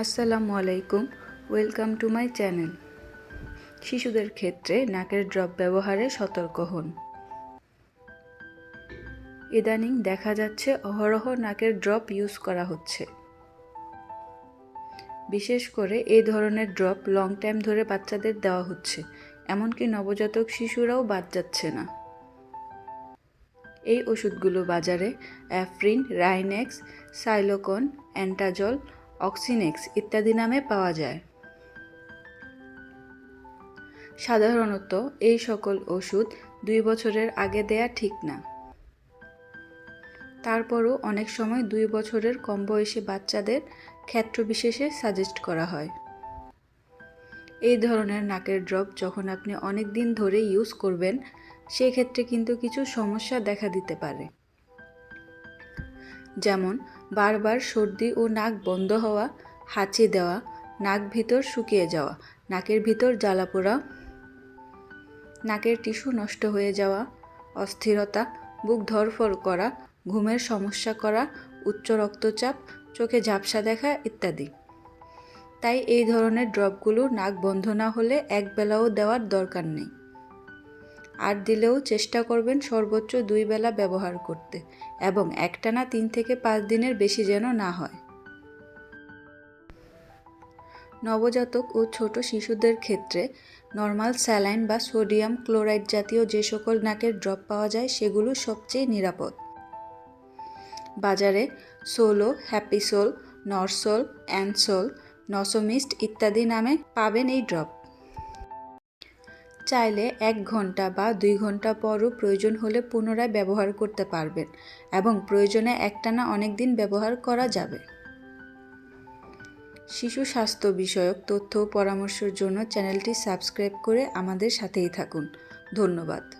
আসসালামু আলাইকুম, welcome to my channel. শিশুদের ক্ষেত্রে নাকের ড্রপ ব্যবহারে সতর্ক হন। ইদানিং দেখা যাচ্ছে অহরহ নাকের ড্রপ ইউজ করা হচ্ছে। বিশেষ করে এই ধরনের ড্রপ লং টাইম ধরে বাচ্চাদের দেওয়া হচ্ছে, এমনকি নবজাতক শিশুরাও বাদ যাচ্ছে না। এই ওষুধগুলো বাজারে অ্যাফ্রিন রাইনেক্স সাইলোকন, অ্যান্টাজল অক্সিনেক্স ইত্যাদি নামে পাওয়া যায়। সাধারণত এই সকল ওষুধ দুই বছরের আগে দেয়া ঠিক না। তারপরও অনেক সময় দুই বছরের কম বয়সী বাচ্চাদের ক্ষেত্র বিশেষে সাজেস্ট করা হয়। এই ধরনের নাকের ড্রপ যখন আপনি অনেক দিন ধরে ইউজ করবেন সেই ক্ষেত্রে কিন্তু কিছু সমস্যা দেখা দিতে পারে। যেমন বারবার সর্দি ও নাক বন্ধ হওয়া, হাঁচি দেওয়া, নাক ভিতর শুকিয়ে যাওয়া, নাকের ভিতর জ্বালা পোড়া, নাকের টিস্যু নষ্ট হয়ে যাওয়া, অস্থিরতা, বুক ধরফর করা, ঘুমের সমস্যা করা, উচ্চ রক্তচাপ, চোখে ঝাপসা দেখা ইত্যাদি। তাই এই ধরনের ড্রপগুলো নাক বন্ধ না হলে একবেলাও দেওয়ার দরকার নেই। আর দিলেও চেষ্টা করবেন সর্বোচ্চ দুই বেলা ব্যবহার করতে এবং একটানা তিন থেকে পাঁচ দিনের বেশি যেন না হয়। নবজাতক ও ছোট শিশুদের ক্ষেত্রে নর্মাল স্যালাইন বা সোডিয়াম ক্লোরাইড জাতীয় যে সকল নাকের ড্রপ পাওয়া যায় সেগুলো সবচেয়ে নিরাপদ। বাজারে সোলো, হ্যাপিসোল, নরসোল, অ্যানসোল, নসোমিস্ট ইত্যাদি নামে পাবেন এই ড্রপ। চাইলে এক ঘণ্টা বা দুই ঘণ্টা পরও প্রয়োজন হলে পুনরায় ব্যবহার করতে পারবেন এবং প্রয়োজনে একটানা অনেক দিন ব্যবহার করা যাবে। শিশু স্বাস্থ্য বিষয়ক তথ্য পরামর্শের জন্য চ্যানেলটি সাবস্ক্রাইব করে আমাদের সাথেই থাকুন। ধন্যবাদ।